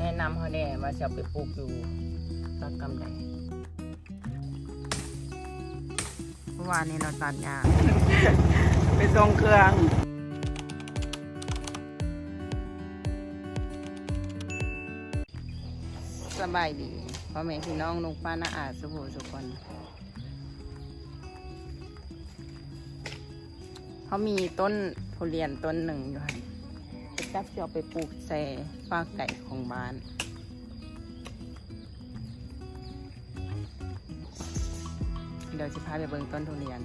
แนะนำเขาแน่ว่าจะเอาไปปลูกอยู่ตักกำไดเมื่อวานนี้เราตัดยางไปส่งเครื่องสบายดีพ่อแม่พี่น้องลุงป้าน้าอาสุภูสุคนเขามีต้นทุเรียนต้นหนึ่งอยู่ค่ะ จะจับจะเอาไปปลูกใส่ฟากไก่ของบ้านเดี๋ยวจะพาไปเบิ่งต้นทุเรียน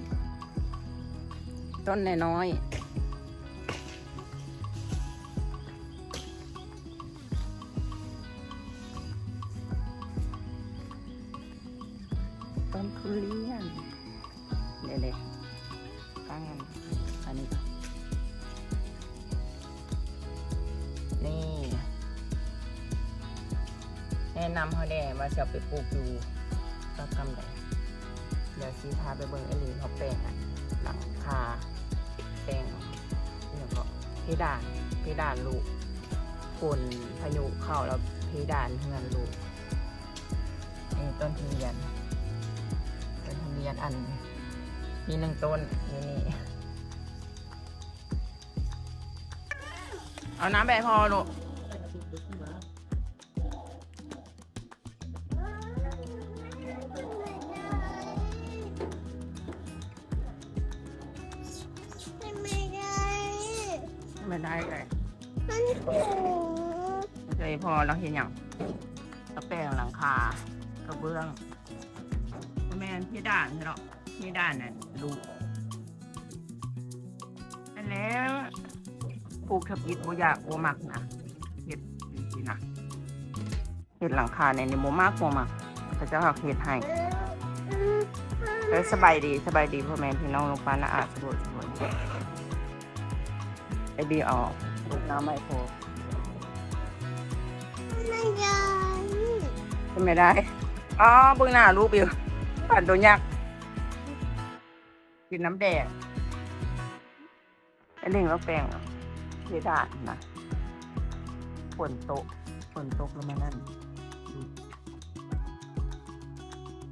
ต้นน้อยต้นทุเรียนเด็ดๆ นำเขาแน่ว่าจะเอาไปปลูกอยู่ก็ทำได้เดี๋ยวซีพาไปเบิ่งไอ้ลีเขาแปลงอะหลังคาแปลงเนี่ยก็เพดานเพดานลูกฝนพายุเข้าแล้วเพดานเฮือนลูกนี่ต้นทุเรียนต้นทุเรียนอันมีหนึ่งต้นอยู่นี่เอาน้ำแบบพอลูก ไม่ได้เลยเคยพอเราเห็นอย่างกระแปลงหลังคากระเบื้องแม่นพี่ด่านเนาะพี่ด่านน่ะลูกอันแล้วปลูกทับอิฐบ่อยากบ่มักนะเห็ดจริงๆนะเห็ดหลังคาเนี่ยนี่บ่มากบ่มักพระเจ้าหักเห็ดให้เออสบายดีสบายดีพ่อแม่พี่น้องลูกป้าน้าอาสะดวกสะดวก ไอบีออกน้ำไม่พอขึ้นไม่ได้ อ๋อเบื้องหน้ารูปอยู่ปั่นตัวยักษ์กินน้ำแดงไอ้เล่งแล้วแปลงเพดานนะฝนตกฝนตกแล้วมานั่น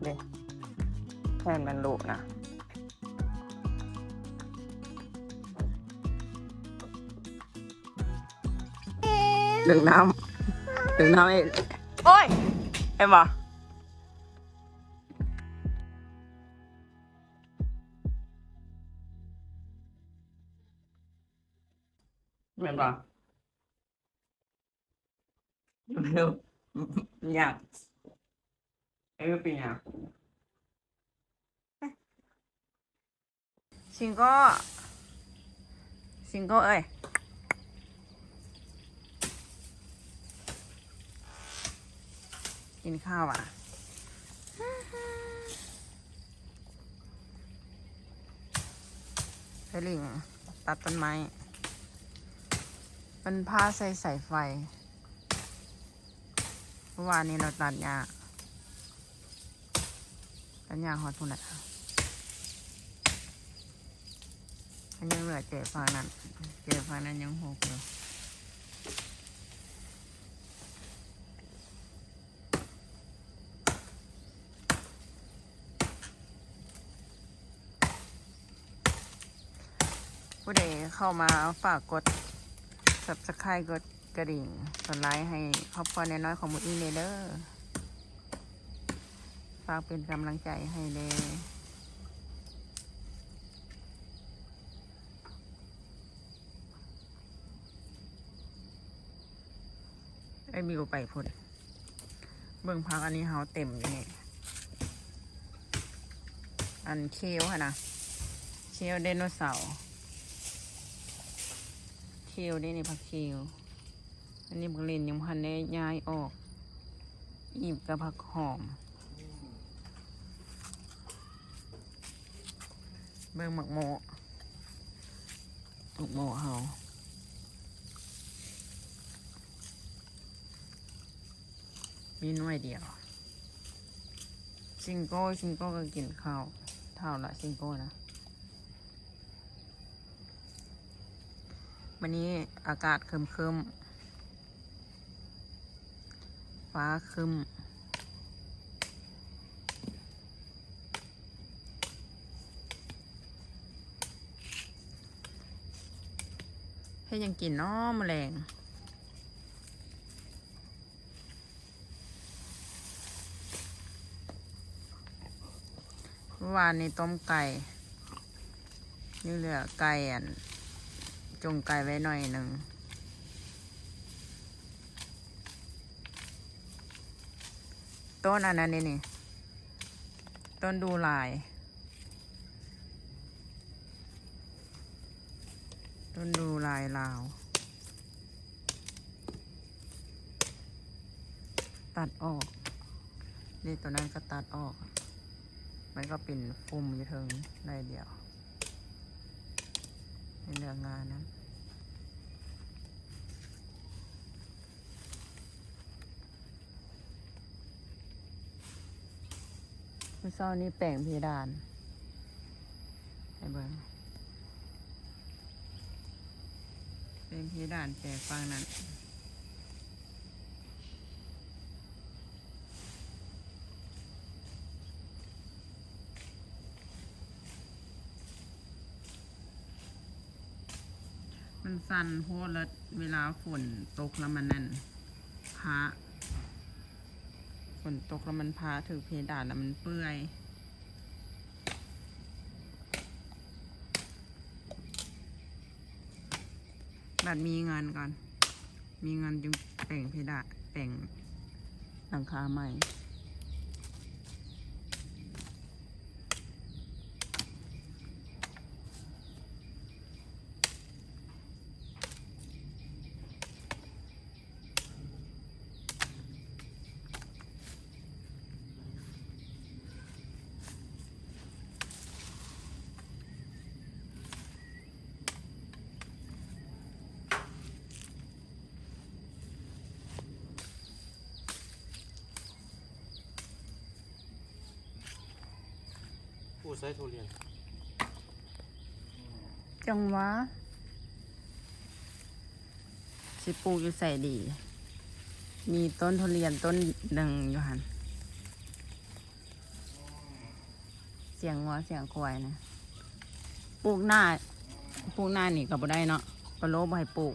เนี่ยแทนมันโลนะ ดึงน้ำดึงน้ำไอ้โอ้ยเอ็มบอเอ็มบอเร็วอยา กินข้าวอะเพลิงตัดต้นไม้เป็นผ้าใส่สายไฟ เมื่อวานนี้เราตัดหญ้าตัดหญ้าฮอตพุ่นแหละอันยังเหลือเจฟังนั้นเจฟังนั้นยังหกอยู่ ผู้ใดเข้ามาฝากกด subscribe กดกระดิ่งกดไลค์ให้ครอบครัวน้อยๆของมุอีเนเดอร์ฝากเป็นกำลังใจให้เลยไอ้บิวไปพุ่นเบิ่งพักอันนี้เฮาเต็มอยู่นี่อันเคียวค่ะนะเคียวไดโนเสาร์ เคียวได้ในผักเคียว อันนี้บักเลนยังพันได้ย้ายออกอีบกับผักหอม เบิ่งหมักโมหมักโมเฮามีน่วยเดียวซิงโก้ซิงโก้ก็กินข้าวเท่าละซิงโก้นะ วันนี้อากาศครึมๆฟ้าคึมให้ยังกินน้อมแมลงเมื่อวานในต้มไก่ นี่เหลือไก่อัน จงไก่ไว้หน่อยหนึ่งต้นอันนั้นนี่นี่ ต้นดูลาย ต้นดูลายลาว ตัดออก นี่ตัวนั้นก็ตัดออก มันก็เป็นฟุ่มอยู่เทิงได้เดียว ในเรื่องานนั้นเมื่อเช้านี้แป่งเพดานให้เบิ้งเป็นเพดานแป่งฟังนั้น สั่นโพดแล้วเวลาฝนตกแล้วมันนั่นพาฝนตกแล้วมันพาถือเพดานแล้วมันเปื่อยบัดมีเงินก่อน มีเงินจึงแต่งเพดานแต่งหลังคาใหม่ ใช้ทุเรียน จังหวะสิปลูกอยู่ใส่ดี มีต้นทุเรียนต้นหนึ่งอยู่หันเสียงงัวเสียงควายนะ ปลูกหน้า ปลูกหน้านี่ก็บ่ได้เนาะปลาโลบ่ให้ปลูก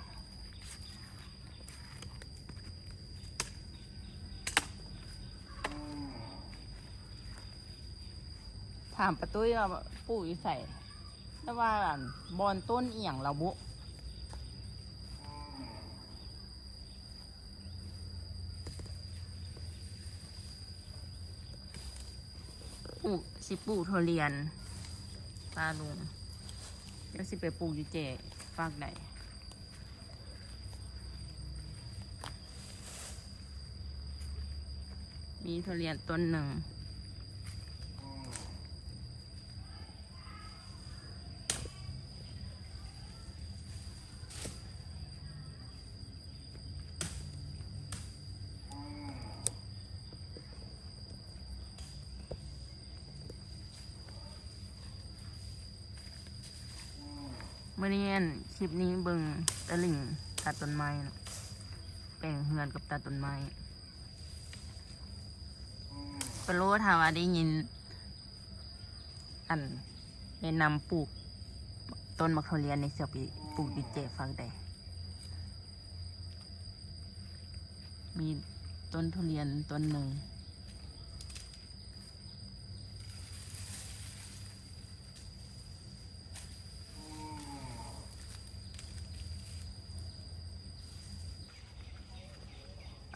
ถามประตุ้ยว่าปลูกอยู่ใส่แต่ว่าบอนต้นเอียงเราบุปลูกสิปลูกทุเรียนปลาลุงเดี๋ยวสิไปปลูกยูเจฝากไหนมีทุเรียนต้นหนึ่ง เมื่อนี้อั่นคลิปนี้เบิงตะลิ่งตัดต้นไม้นะแปลงเฮือนกับตัดต้นไม้ปะโลถามว่าได้ยิน อันแนะนำปลูกต้นมะเขาเรียนในเสียไปลูกดิเจฟังใดมีต้นทุเรียนต้นหนึ่ง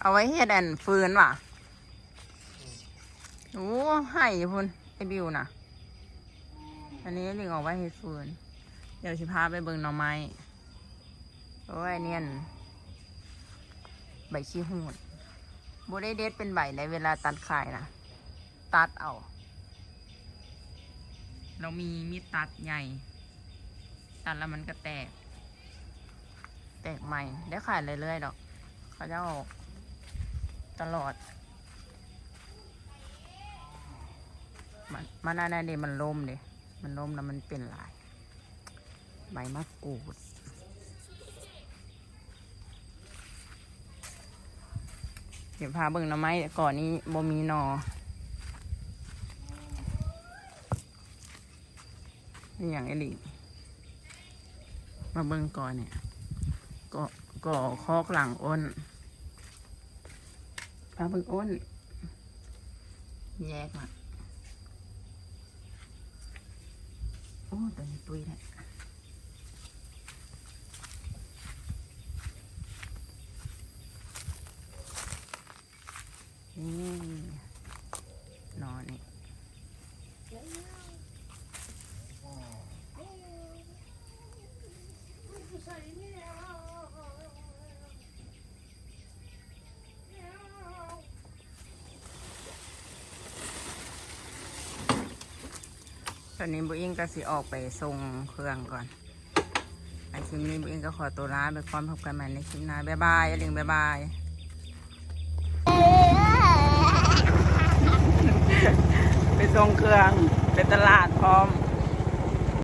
เอาไว้เฮ็ดอันฟืนว่ะโอ้ให้พุ่นไอบิวนะอันนี้ลิงเอาไว้เฮ็ดฟืน เดี๋ยวสิพาไปเบิ่งหน่อไม้โอ้ยเนี่ยนใบชี้หูดบ่ได้เด็ดเป็นใบในเวลาตัดขายนะตัดเอา เรามีมีดตัดใหญ่ ตัดแล้วมันก็แตก แตกใหม่ได้ขายเรื่อยๆดอก เขาจะเอา ตลอด มันมันอันนั้นเดมันล่มเดมันล่มแล้วมันเป็นลาย ใบมะกรูดเสิพาเบิ่งหน่อไม้ก่อนนี้บ่มีนอนี่อย่างไอหลีมาเบิ่งก่อนเนี่ยก็ก่อคอกหลังอ้น พาเบิ่งอ้น แยกมาโอ้ตัวนี้ตุยแหละนี่นอนนี่ต อนนี้บุอิงก็สิออกไปส่งเครื่องก่อนไอคลิปนี้บุอิงก็ขอตัวลาไปพร้อมพบกันใหม่ในคลิปหน้าบ๊ายบายอย่าลืมบ๊ายบายไปส่งเครื่องไปตลาดพร้อม